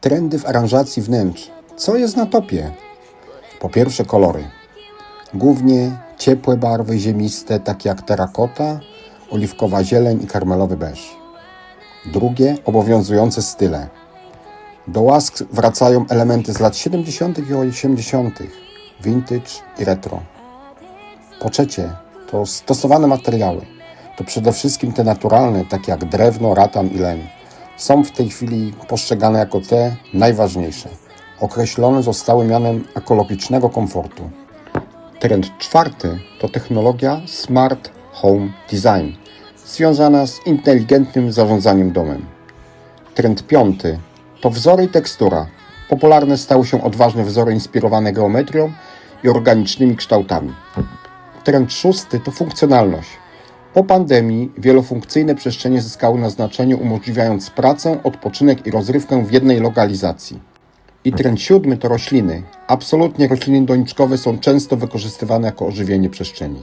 Trendy w aranżacji wnętrz. Co jest na topie? Po pierwsze kolory. Głównie ciepłe barwy ziemiste, takie jak terakota, oliwkowa zieleń i karmelowy beż. Drugie obowiązujące style. Do łask wracają elementy z lat 70. i 80., vintage i retro. Po trzecie, to stosowane materiały. To przede wszystkim te naturalne, takie jak drewno, ratan i leń. Są w tej chwili postrzegane jako te najważniejsze. Określone zostały mianem ekologicznego komfortu. Trend czwarty to technologia Smart Home Design, związana z inteligentnym zarządzaniem domem. Trend piąty to wzory i tekstura. Popularne stały się odważne wzory inspirowane geometrią i organicznymi kształtami. Trend szósty to funkcjonalność. Po pandemii wielofunkcyjne przestrzenie zyskały na znaczeniu, umożliwiając pracę, odpoczynek i rozrywkę w jednej lokalizacji. I trend siódmy to rośliny. Absolutnie rośliny doniczkowe są często wykorzystywane jako ożywienie przestrzeni.